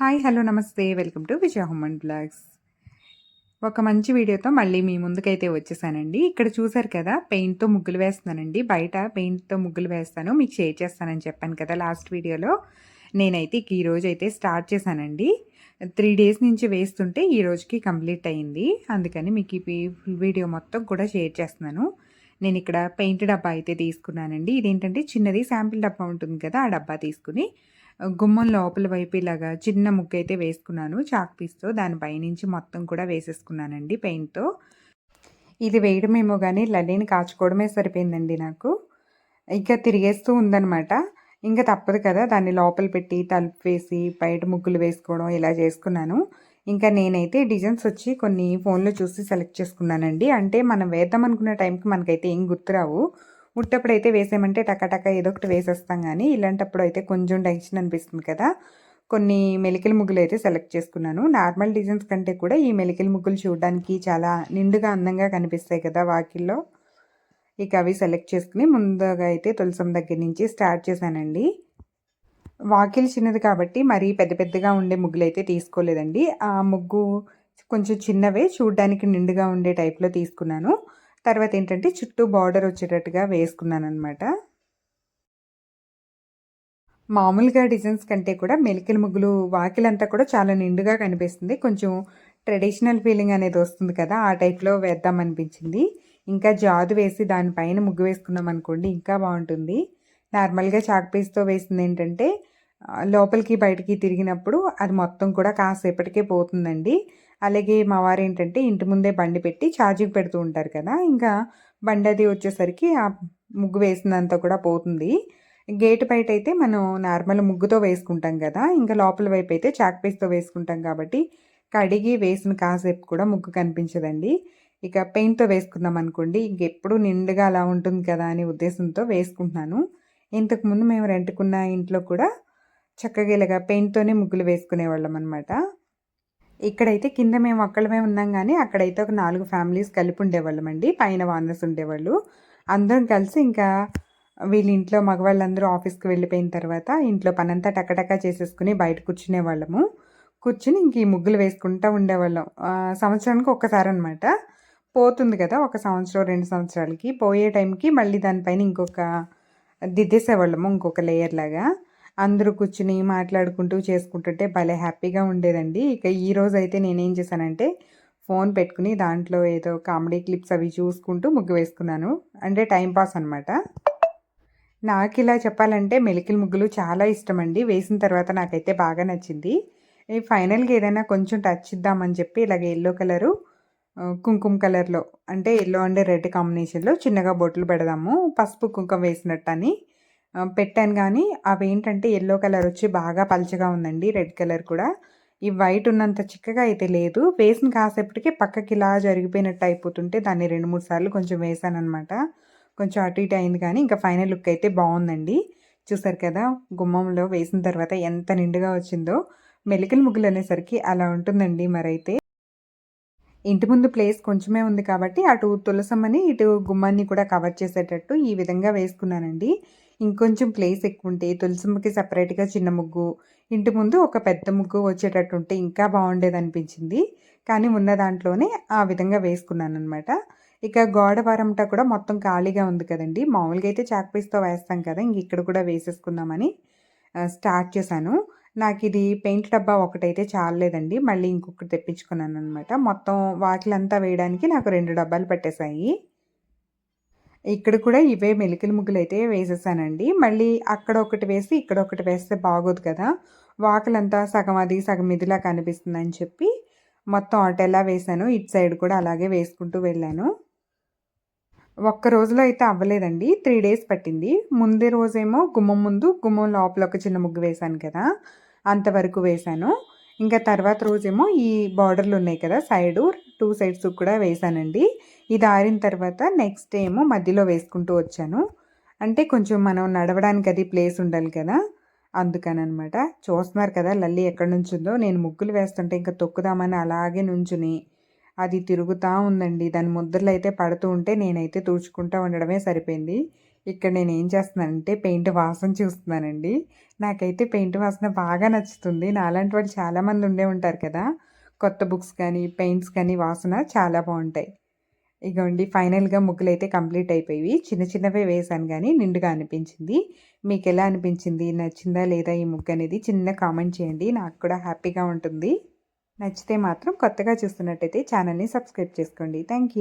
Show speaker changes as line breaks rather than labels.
Hi hello నమస్తే. Welcome to Vijaya హోమన్ blogs. ఒక మంచి వీడియోతో మళ్ళీ మీ ముందుకైతే వచ్చేసానండి. ఇక్కడ చూసారు కదా పెయింట్తో ముగ్గులు వేస్తున్నానండి. బయట పెయింట్తో ముగ్గులు వేస్తాను. మీకు షేర్ చేస్తానని చెప్పాను కదా లాస్ట్ వీడియోలో. నేనైతే ఈ రోజు అయితే స్టార్ట్ చేశానండి. త్రీ డేస్ నుంచి వేస్తుంటే ఈ రోజుకి కంప్లీట్ అయింది. అందుకని మీకు ఈ వీడియో మొత్తం కూడా షేర్ చేస్తున్నాను. నేను ఇక్కడ పెయింట్ డబ్బా అయితే తీసుకున్నానండి. ఇదేంటంటే చిన్నది శాంపిల్ డబ్బా ఉంటుంది కదా ఆ డబ్బా తీసుకుని గుమ్మం లోపల వైపు ఇలాగా చిన్న ముగ్గు అయితే వేసుకున్నాను చాక్ పీస్తో దానిపైనుంచి మొత్తం కూడా వేసేసుకున్నానండి పెయింట్తో ఇది వేయడమేమో కానీ లల్లీని కాచుకోవడమే సరిపోయిందండి నాకు. ఇంకా తిరిగేస్తూ ఉందనమాట ఇంకా తప్పదు కదా దాన్ని లోపల పెట్టి తలుపు వేసి బయట ముగ్గులు వేసుకోవడం ఇలా చేసుకున్నాను. ఇంకా నేనైతే డిజైన్స్ వచ్చి కొన్ని ఫోన్లో చూసి సెలెక్ట్ చేసుకున్నానండి. అంటే మనం వేద్దాం అనుకున్న టైంకి మనకైతే ఏం గుర్తురావు. ఉట్టప్పుడు అయితే వేసామంటే టకటక ఏదో ఒకటి వేసేస్తాం కానీ ఇలాంటప్పుడు అయితే కొంచెం టెన్షన్ అనిపిస్తుంది కదా. కొన్ని మెలికల ముగ్గులు అయితే సెలెక్ట్ చేసుకున్నాను. నార్మల్ డిజైన్స్ కంటే కూడా ఈ మెలికల ముగ్గులు చూడడానికి చాలా నిండుగా అందంగా కనిపిస్తాయి కదా వాకిల్లో. ఇక అవి సెలెక్ట్ చేసుకుని ముందుగా అయితే తులసం దగ్గర నుంచి స్టార్ట్ చేశానండి. వాకిల్ చిన్నది కాబట్టి మరీ పెద్ద పెద్దగా ఉండే ముగ్గులు అయితే తీసుకోలేదండి. ఆ ముగ్గు కొంచెం చిన్నవే చూడడానికి నిండుగా ఉండే టైప్లో తీసుకున్నాను. తర్వాత ఏంటంటే చుట్టూ బార్డర్ వచ్చేటట్టుగా వేసుకున్నాను అనమాట మామూలుగా డిజైన్స్ కంటే కూడా మెలికల ముగ్గులు వాకిలంతా కూడా చాలా నిండుగా కనిపిస్తుంది. కొంచెం ట్రెడిషనల్ ఫీలింగ్ అనేది వస్తుంది కదా ఆ టైప్లో వేద్దాం అనిపించింది. ఇంకా జాదు వేసి దానిపైన ముగ్గు వేసుకున్నాం అనుకోండి ఇంకా బాగుంటుంది. నార్మల్గా చాక్ పీస్తో వేసింది ఏంటంటే లోపలికి బయటికి తిరిగినప్పుడు అది మొత్తం కూడా కాసేపటికే పోతుందండి. అలాగే మా వారు ఏంటంటే ఇంటి ముందే బండి పెట్టి ఛార్జింగ్ పెడుతూ ఉంటారు కదా ఇంకా బండి అది వచ్చేసరికి ఆ ముగ్గు వేసినంత కూడా పోతుంది. గేట్ బయట అయితే మనం నార్మల్ ముగ్గుతో వేసుకుంటాం కదా ఇంకా లోపల వైపు అయితే చాక్ పీస్తో వేసుకుంటాం కాబట్టి కడిగి వేసిన కాసేపు కూడా ముగ్గు కనిపించదండి. ఇక పెయింట్తో వేసుకున్నాం అనుకోండి ఇంకెప్పుడు నిండుగా అలా ఉంటుంది కదా అనే ఉద్దేశంతో వేసుకుంటున్నాను. ఇంతకుముందు మేము రెంట్కున్న ఇంట్లో కూడా చక్కగా ఇలాగా పెయింట్తోనే ముగ్గులు వేసుకునేవాళ్ళం అనమాట ఇక్కడైతే కింద మేము ఒక్కళ్ళమే ఉన్నాం కానీ అక్కడైతే ఒక నాలుగు ఫ్యామిలీస్ కలిపి ఉండేవాళ్ళం అండి పైన వానర్స్ ఉండేవాళ్ళు. అందరం కలిసి ఇంకా వీళ్ళ ఇంట్లో మగవాళ్ళందరూ ఆఫీస్కి వెళ్ళిపోయిన తర్వాత ఇంట్లో పనంతా టకటకా చేసేసుకుని బయట కూర్చునే వాళ్ళము. కూర్చుని ఇంక ఈ ముగ్గులు వేసుకుంటూ ఉండేవాళ్ళం. సంవత్సరానికి ఒక్కసారి అనమాట పోతుంది కదా ఒక సంవత్సరం రెండు సంవత్సరాలకి. పోయే టైంకి మళ్ళీ దానిపైన ఇంకొక దిద్దేసేవాళ్ళము ఇంకొక లేయర్ లాగా. అందరూ కూర్చుని మాట్లాడుకుంటూ చేసుకుంటుంటే భలే హ్యాపీగా ఉండేదండి. ఇక ఈ రోజు అయితే నేనేం చేశానంటే ఫోన్ పెట్టుకుని దాంట్లో ఏదో కామెడీ క్లిప్స్ అవి చూసుకుంటూ ముగ్గు వేసుకున్నాను. అంటే టైంపాస్ అనమాట నాకు ఇలా చెప్పాలంటే మెలికిల ముగ్గులు చాలా ఇష్టం అండి వేసిన తర్వాత నాకైతే బాగా నచ్చింది. ఫైనల్గా ఏదైనా కొంచెం టచ్ ఇద్దామని చెప్పి ఇలాగ ఎల్లో కలరు కుంకుమ కలర్లో అంటే ఎల్లో అండ్ రెడ్ కాంబినేషన్లో చిన్నగా బొట్లు పెడదాము పసుపు కుంకుమ వేసినట్టు అని పెట్టాను కానీ అవి ఏంటంటే ఎల్లో కలర్ వచ్చి బాగా పలచగా ఉందండి రెడ్ కలర్ కూడా. ఈ వైట్ ఉన్నంత చిక్కగా అయితే లేదు. వేసిన కాసేపటికి పక్కకి ఇలా జరిగిపోయినట్టు అయిపోతుంటే దాన్ని రెండు మూడు సార్లు కొంచెం వేసాను అనమాట కొంచెం అటు ఇటు అయింది కానీ ఇంకా ఫైనల్ లుక్ అయితే బాగుందండి. చూసారు కదా గుమ్మంలో వేసిన తర్వాత ఎంత నిండుగా వచ్చిందో. మెలికల ముగ్గులు అనేసరికి అలా ఉంటుందండి మరైతే. ఇంటి ముందు ప్లేస్ కొంచెమే ఉంది కాబట్టి అటు తులసమ్మని ఇటు గుమ్మాన్ని కూడా కవర్ చేసేటట్టు ఈ విధంగా వేసుకున్నానండి. ఇంకొంచెం ప్లేస్ ఎక్కువ ఉంటే తులసమ్మకి సపరేట్గా చిన్న ముగ్గు ఇంటి ముందు ఒక పెద్ద ముగ్గు వచ్చేటట్టు ఉంటే ఇంకా బాగుండేది అనిపించింది కానీ ఉన్న దాంట్లోనే ఆ విధంగా వేసుకున్నాను అనమాట ఇక గోడ వారంట కూడా మొత్తం ఖాళీగా ఉంది కదండి. మామూలుగా అయితే చాక్ పీస్తో వేస్తాం కదా ఇంక ఇక్కడ కూడా వేసేసుకుందామని స్టార్ట్ చేశాను. నాకు ఇది పెయింట్ డబ్బా ఒకటైతే చాలలేదండి. మళ్ళీ ఇంకొకటి తెప్పించుకున్నాను అనమాట మొత్తం వాకిలంతా వేయడానికి నాకు రెండు డబ్బాలు పట్టేశాయి. ఇక్కడ కూడా ఇవే మెలికలు ముగ్గులు అయితే వేసేసానండి. మళ్ళీ అక్కడ ఒకటి వేసి ఇక్కడ ఒకటి వేస్తే బాగోదు కదా. వాకలంతా సగం అది సగం ఇదిలా కనిపిస్తుందని చెప్పి మొత్తం అటెలా వేసాను ఇటు సైడ్ కూడా అలాగే వేసుకుంటూ వెళ్ళాను. ఒక్క రోజులో అయితే అవ్వలేదండి. త్రీ డేస్ పట్టింది. ముందే రోజేమో గుమ్మం ముందు గుమ్మం లోపల ఒక చిన్న ముగ్గు వేశాను కదా. అంతవరకు వేశాను. ఇంకా తర్వాత రోజేమో ఈ బార్డర్లు ఉన్నాయి కదా సైడు టూ సైడ్స్ కూడా వేసానండి. ఇది ఆరిన తర్వాత నెక్స్ట్ ఏమో మధ్యలో వేసుకుంటూ వచ్చాను. అంటే కొంచెం మనం నడవడానికి అది ప్లేస్ ఉండాలి కదా. అందుకని అనమాట చూస్తున్నారు కదా లల్లి ఎక్కడి నుంచి ఉందో నేను ముగ్గులు వేస్తుంటే ఇంకా తొక్కుదామని అలాగే నుంచుని అది తిరుగుతూ ఉందండి. దాని ముద్రలు అయితే పడుతూ ఉంటే నేనైతే తుడుచుకుంటూ ఉండడమే సరిపోయింది. ఇక్కడ నేను ఏం చేస్తున్నానంటే పెయింట్ వాసన చూస్తున్నానండి. నాకైతే పెయింట్ వాసన బాగా నచ్చుతుంది. నాలాంటి వాళ్ళు చాలామంది ఉండే ఉంటారు కదా. కొత్త బుక్స్ కానీ పెయింట్స్ కానీ వాసన చాలా బాగుంటాయి. ఇగోండి ఫైనల్గా ముగ్గులు అయితే కంప్లీట్ అయిపోయి చిన్న చిన్నవే వేసాను కానీ నిండుగా అనిపించింది. మీకు ఎలా అనిపించింది? నచ్చిందా లేదా ఈ ముగ్గు అనేది? చిన్న కామెంట్ చేయండి. నాకు కూడా హ్యాపీగా ఉంటుంది. నచ్చితే మాత్రం కొత్తగా చూస్తున్నట్టయితే ఛానల్ని సబ్స్క్రైబ్ చేసుకోండి. Thank you